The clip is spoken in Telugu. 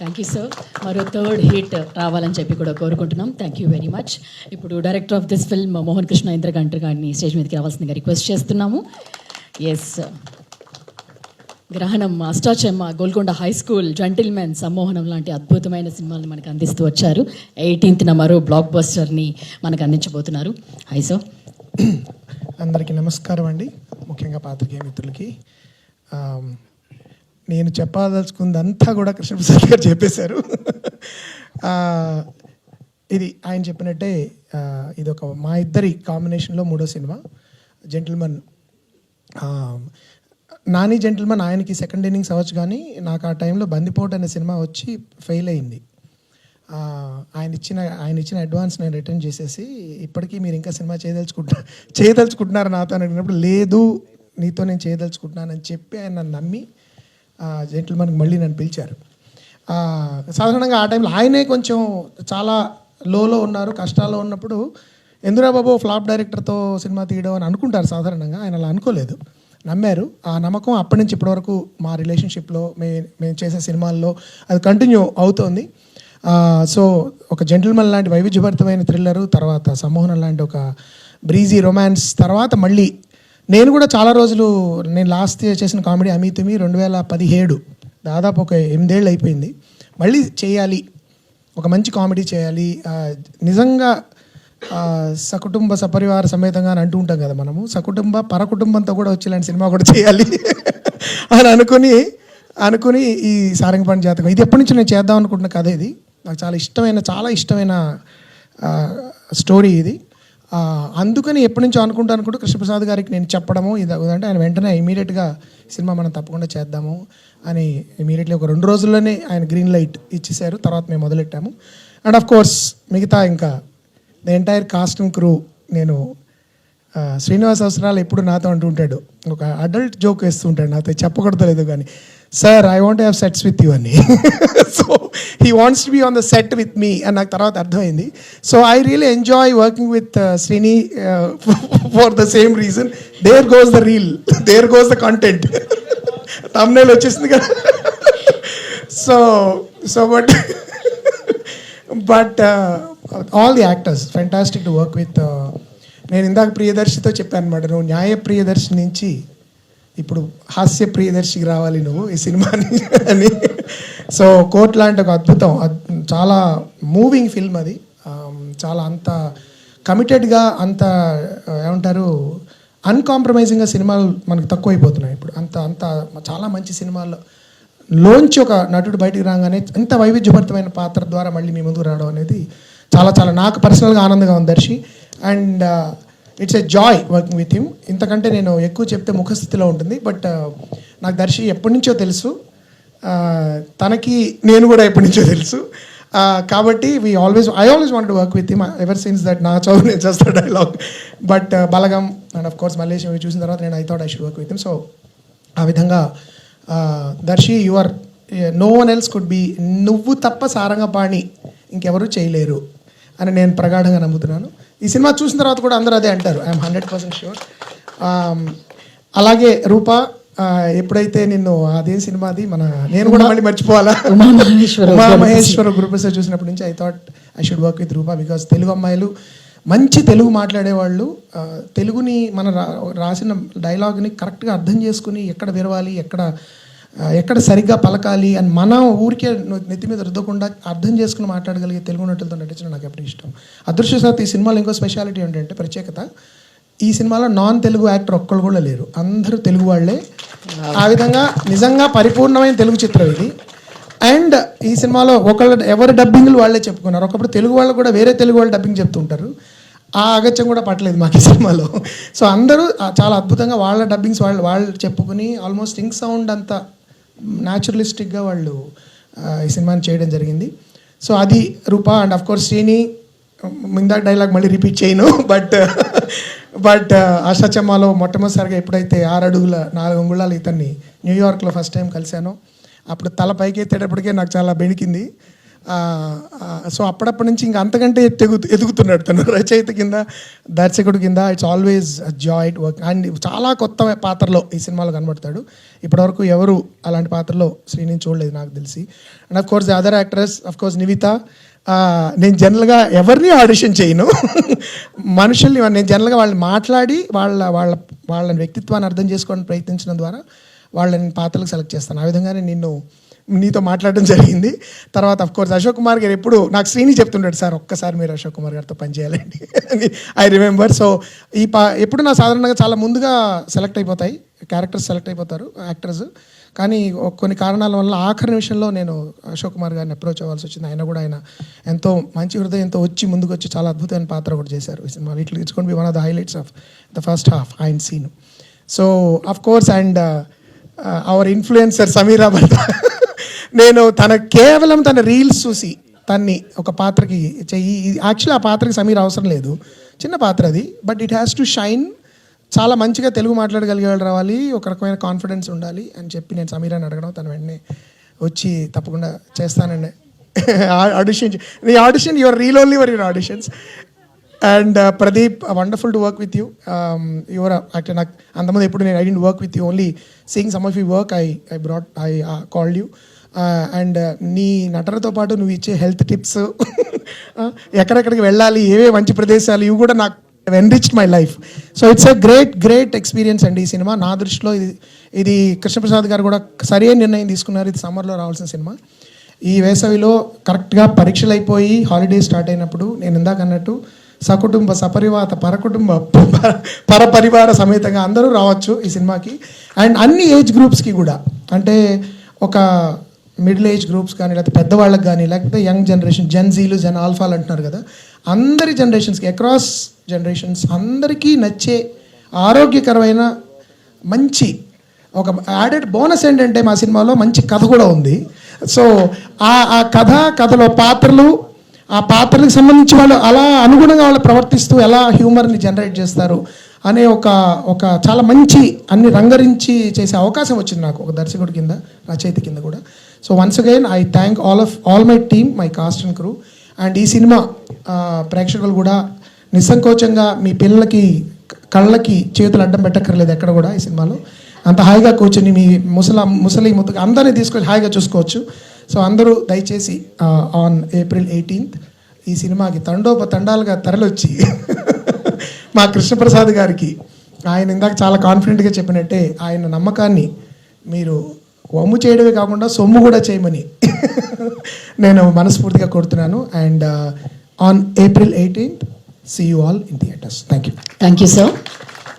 థ్యాంక్ యూ సార్ మరో థర్డ్ హిట్ రావాలని చెప్పి కూడా కోరుకుంటున్నాం. థ్యాంక్ యూ వెరీ మచ్ ఇప్పుడు director of this film Mohan Krishna Indraganti గారిని స్టేజ్ మీదకి రావాల్సిందిగా రిక్వెస్ట్ చేస్తున్నాము. Yes Grahanam Ashta Chamma Golconda high school gentleman Sammohanam లాంటి అద్భుతమైన సినిమాలను మనకు అందిస్తూ వచ్చారు. ఎయిటీన్త్న మరో బ్లాక్ బస్టర్ని మనకు అందించబోతున్నారు. హై సార్ అందరికీ నమస్కారం అండి. ముఖ్యంగా పాత్రికేయ మిత్రులకి. నేను చెప్పదలుచుకుందంతా కూడా కృష్ణప్రసాద్ గారు చెప్పేశారు. ఇది ఆయన చెప్పినట్టే ఇది ఒక మా ఇద్దరి కాంబినేషన్లో మూడో సినిమా. జెంటిల్మన్ నాని జెంటిల్మన్ ఆయనకి సెకండ్ ఇన్నింగ్స్ అవ్వచ్చు కానీ నాకు ఆ టైంలో బందిపోటు అనే సినిమా వచ్చి ఫెయిల్ అయింది. ఆయన ఇచ్చిన ఆయన ఇచ్చిన అడ్వాన్స్ నేను రిటర్న్ చేసేసి ఇప్పటికీ మీరు ఇంకా సినిమా చేయదలుచుకుంటా చేయదలుచుకుంటున్నారు నాతో అని అడిగినప్పుడు లేదు నీతో నేను చేయదలుచుకుంటున్నానని చెప్పి ఆయన నమ్మి జెంటిల్మన్కి మళ్ళీ నన్ను పిలిచారు. సాధారణంగా ఆ టైంలో ఆయనే కొంచెం చాలా లోలో ఉన్నారు కష్టాల్లో ఉన్నప్పుడు ఎందురా బాబు ఫ్లాప్ డైరెక్టర్తో సినిమా తీయడం అని అనుకుంటారు సాధారణంగా ఆయన అలా అనుకోలేదు. నమ్మారు. ఆ నమ్మకం అప్పటి నుంచి ఇప్పటివరకు మా రిలేషన్షిప్లో మే మేము చేసే సినిమాల్లో అది కంటిన్యూ అవుతోంది. సో ఒక జెంటిల్మన్ లాంటి వైవిధ్యభరితమైన థ్రిల్లరు తర్వాత సమ్మోహనం లాంటి ఒక బ్రీజీ రొమాన్స్ తర్వాత మళ్ళీ నేను కూడా చాలా రోజులు నేను లాస్ట్ ఇయర్ చేసిన కామెడీ అమితుమి రెండు వేల పదిహేడు. దాదాపు ఒక ఎనిమిదేళ్ళు అయిపోయింది. మళ్ళీ చేయాలి. ఒక మంచి కామెడీ చేయాలి. నిజంగా సకుటుంబ సపరివార సమేతంగా అని అంటూ ఉంటాం కదా మనము. సకుటుంబ పరకుటుంబంతో కూడా వచ్చి ఇలాంటి సినిమా కూడా చేయాలి అని అనుకుని అనుకుని ఈ సారంగపాణి జాతకం. ఇది ఎప్పటి నుంచి నేను చేద్దాం అనుకుంటున్న కథ ఇది. నాకు చాలా ఇష్టమైన చాలా ఇష్టమైన స్టోరీ ఇది. అందుకని ఎప్పటి నుంచో అనుకుంటాను అనుకుంటూ కృష్ణప్రసాద్ గారికి నేను చెప్పడము ఇది అంటే ఆయన వెంటనే ఇమీడియట్గా సినిమా మనం తప్పకుండా చేద్దాము అని ఇమీడియట్లీ ఒక రెండు రోజుల్లోనే ఆయన గ్రీన్ లైట్ ఇచ్చేసారు తర్వాత మేము మొదలెట్టాము. అండ్ ఆఫ్ కోర్స్ మిగతా ఇంకా the entire cast and crew నేను శ్రీనివాస్ అవసరాలు ఎప్పుడు నాతో అంటూ ఉంటాడు. ఒక అడల్ట్ జోక్ వేస్తూ ఉంటాడు నాతో చెప్పకూడదు లేదు కానీ. Sir I want have sets with you అని. So he wants to be on the set with me అని నాకు తర్వాత అర్థమైంది. So I really enjoy working with Srini for the same reason there goes the reel there goes the content thumbnail వచ్చేసింది కదా. So so but but all the actors fantastic to work with నేను ఇందాక ప్రియదర్శితో చెప్పాను అనమాట నువ్వు న్యాయ ప్రియదర్శి నుంచి ఇప్పుడు హాస్య ప్రియదర్శికి రావాలి నువ్వు ఈ సినిమాని అని. సో కోర్ట్ లాంటి ఒక అద్భుతం. చాలా మూవింగ్ ఫిల్మ్ అది. చాలా అంత కమిటెడ్గా అంత ఏమంటారు అన్కాంప్రమైజింగ్గా సినిమాలు మనకు తక్కువైపోతున్నాయి ఇప్పుడు. అంత అంత చాలా మంచి సినిమాల్లో లోంచి ఒక నటుడు బయటికి రాగానే ఇంత వైవిధ్యభరితమైన పాత్ర ద్వారా మళ్ళీ మీ ముందుకు రావడం అనేది చాలా చాలా నాకు పర్సనల్గా ఆనందంగా ఉంది Darsi. And it's a joy working with him ఇంతకంటే నేను ఎక్కువ చెప్తే ముఖస్థితిలో ఉంటుంది. బట్ uh, నాకు దర్శి ఎప్పటి నుంచో తెలుసు. Uh, తనకి నేను కూడా ఎప్పటి నుంచో తెలుసు. Uh, కాబట్టి we always I always want work with him ever scenes that నా చదువు నేను చేస్తా dialogue but Balagam and of course Mallesh ఇవి చూసిన తర్వాత నేను I thought I should work with him so ఆ విధంగా Darsi your no one else could be నువ్వు తప్ప సారంగపాణి ఇంకెవరు చేయలేరు. అని నేను ప్రగాఢంగా నమ్ముతున్నాను. ఈ సినిమా చూసిన తర్వాత కూడా అందరూ అదే అంటారు. ఐఎమ్ హండ్రెడ్ పర్సెంట్ షూర్ అలాగే రూప ఎప్పుడైతే నిన్ను అదేం సినిమాది మన నేను కూడా మళ్ళీ మర్చిపోవాలా? ఉమామహేశ్వర గురుప్రసాద్ చూసినప్పటి నుంచి I thought I should work with Roopa because Telugu అమ్మాయిలు మంచి తెలుగు మాట్లాడేవాళ్ళు తెలుగుని మన రా రాసిన డైలాగ్ని కరెక్ట్గా అర్థం చేసుకుని ఎక్కడ విరవాలి ఎక్కడ ఎక్కడ సరిగ్గా పలకాలి అని మన ఊరికే నెత్తి మీద రుద్దకుండా అర్థం చేసుకుని మాట్లాడగలిగే తెలుగు నటులతో నటించడం నాకు ఎప్పుడు ఇష్టం. అదృష్టవశాత్తు ఈ సినిమాలో ఇంకో స్పెషాలిటీ ఏంటంటే ప్రత్యేకత. ఈ సినిమాలో నాన్ తెలుగు యాక్టర్ ఒక్కరు కూడా లేరు. అందరూ తెలుగు వాళ్ళే. ఆ విధంగా నిజంగా పరిపూర్ణమైన తెలుగు చిత్రం ఇది. అండ్ ఈ సినిమాలో ఒకళ్ళ ఎవరి డబ్బింగ్లు వాళ్ళే చెప్పుకున్నారు. ఒకప్పుడు తెలుగు వాళ్ళు కూడా వేరే తెలుగు వాళ్ళు డబ్బింగ్ చెప్తుంటారు. ఆ అగత్యం కూడా పట్టలేదు మాకు ఈ సినిమాలో. సో అందరూ చాలా అద్భుతంగా వాళ్ళ డబ్బింగ్స్ వాళ్ళు వాళ్ళు చెప్పుకుని ఆల్మోస్ట్ ఇంక్ సౌండ్ అంతా న్యాచురలిస్టిక్గా వాళ్ళు ఈ సినిమాని చేయడం జరిగింది. సో అది Roopa and of course Srini ఇందాక డైలాగ్ మళ్ళీ రిపీట్ చేయను బట్ బట్ ఆశాచమ్మాలో మొట్టమొదటిసారిగా ఎప్పుడైతే ఆరు అడుగుల నాలుగు అంగుళాలు ఇతన్ని న్యూయార్క్లో ఫస్ట్ టైం కలిశాను అప్పుడు తల పైకి ఎత్తేటప్పటికే నాకు చాలా బెణికింది. సో అప్పుడప్పటి నుంచి ఇంకా అంతకంటే ఎదుగు ఎదుగుతున్నాడు తను. రచయిత కింద దర్శకుడు కింద it's always joy work and చాలా కొత్త పాత్రలో ఈ సినిమాలో కనబడతాడు. ఇప్పటివరకు ఎవరు అలాంటి పాత్రలో శ్రీని చూడలేదు నాకు తెలిసి. And of course the other actress of course Nivitha. నేను జనరల్గా ఎవరిని ఆడిషన్ చేయను. మనుషుల్ని నేను జనరల్గా వాళ్ళని మాట్లాడి వాళ్ళ వాళ్ళ వాళ్ళ వ్యక్తిత్వాన్ని అర్థం చేసుకోవడానికి ప్రయత్నించడం ద్వారా వాళ్ళని పాత్రలకు సెలెక్ట్ చేస్తాను. ఆ విధంగానే నిన్ను నీతో మాట్లాడడం జరిగింది. తర్వాత అఫ్ కోర్స్ అశోక్ కుమార్ గారు ఎప్పుడు నాకు శ్రీని చెప్తుంటాడు సార్ ఒక్కసారి మీరు అశోక్ కుమార్ గారితో పనిచేయాలండి ఐ రిమెంబర్ సో ఈ పా ఎప్పుడు నా సాధారణంగా చాలా ముందుగా సెలెక్ట్ అయిపోతాయి. క్యారెక్టర్స్ సెలెక్ట్ అయిపోతారు యాక్టర్స్ కానీ కొన్ని కారణాల వల్ల ఆఖరి నిమిషంలో నేను అశోక్ కుమార్ గారిని అప్రోచ్ అవ్వాల్సి వచ్చింది. ఆయన కూడా ఆయన ఎంతో మంచి హృదయంతో వచ్చి ముందుకు వచ్చి చాలా అద్భుతమైన పాత్ర కూడా చేశారు. ఈ సినిమా ఇట్లా it's be one of the highlights of the first half ఆయన scene so of course and our influencer Sameera భర్త నేను తన కేవలం తన రీల్స్ చూసి తన్ని ఒక పాత్రకి చెయ్యి యాక్చువల్లీ ఆ పాత్రకి సమీర్ అవసరం లేదు. చిన్న పాత్ర అది but it has to shine చాలా మంచిగా తెలుగు మాట్లాడగలిగే వాళ్ళు రావాలి ఒక రకమైన కాన్ఫిడెన్స్ ఉండాలి అని చెప్పి నేను సమీరాని అడగడం తను వెంటనే వచ్చి తప్పకుండా చేస్తానండి ఆడిషన్ నీ audition your reel only were your auditions and Pradeep wonderful to work with you your actor నాకు అంతమంది ఎప్పుడు నేను I didn't work with you only seeing some of you work I I brought I called you and నీ నటనతో పాటు నువ్వు ఇచ్చే హెల్త్ టిప్స్ ఎక్కడెక్కడికి వెళ్ళాలి ఏవే మంచి ప్రదేశాలు ఇవి కూడా నాకు enriched my life so it's a great great experience అండి ఈ సినిమా. నా దృష్టిలో ఇది ఇది కృష్ణప్రసాద్ గారు కూడా సరైన నిర్ణయం తీసుకున్నారు. ఇది సమ్మర్లో రావాల్సిన సినిమా. ఈ వేసవిలో కరెక్ట్గా పరీక్షలు అయిపోయి హాలిడే స్టార్ట్ అయినప్పుడు నేను ఇందాక అన్నట్టు సకుటుంబ సపరివాత పరకుటుంబ ప- పరపరివార సమేతంగా అందరూ రావచ్చు ఈ సినిమాకి. అండ్ అన్ని ఏజ్ గ్రూప్స్కి కూడా. అంటే ఒక మిడిల్ ఏజ్ గ్రూప్స్ కానీ లేకపోతే పెద్దవాళ్ళకి కానీ లేకపోతే యంగ్ జనరేషన్ జెన్ జీలు జెన్ ఆల్ఫాలు అంటున్నారు కదా అందరి జనరేషన్స్కి అక్రాస్ జనరేషన్స్ అందరికీ నచ్చే ఆరోగ్యకరమైన మంచి ఒక యాడెడ్ బోనస్ ఏంటంటే మా సినిమాలో మంచి కథ కూడా ఉంది. సో ఆ ఆ కథ కథలో పాత్రలు ఆ పాత్రలకు సంబంధించి వాళ్ళు అలా అనుగుణంగా వాళ్ళు ప్రవర్తిస్తూ ఎలా హ్యూమర్ని జనరేట్ చేస్తారు అనే ఒక ఒక చాలా మంచి అన్ని రంగరించి చేసే అవకాశం వచ్చింది నాకు ఒక దర్శకుడి కింద రచయిత కింద కూడా. So once again I thank all of all my team my cast and crew and ఈ సినిమా ప్రేక్షకులు కూడా నిస్సంకోచంగా మీ పిల్లలకి కళ్ళకి చేతులు అడ్డం పెట్టక్కర్లేదు ఎక్కడ కూడా ఈ సినిమాలో. అంత హాయిగా కూర్చొని మీ ముసల ముసలి ముద్దు అందరినీ తీసుకొని హాయిగా చూసుకోవచ్చు. సో అందరూ దయచేసి ఆన్ ఏప్రిల్ ఎయిటీన్త్ ఈ సినిమాకి తండోప తండాలుగా తరలొచ్చి మా కృష్ణప్రసాద్ గారికి ఆయన ఇందాక చాలా కాన్ఫిడెంట్గా చెప్పినట్టే ఆయన నమ్మకాన్ని మీరు వమ్ము చేయడమే కాకుండా సొమ్ము కూడా చేయమని నేను మనస్ఫూర్తిగా కోరుతున్నాను. And on April eighteenth see you all in theatres thank you thank you sir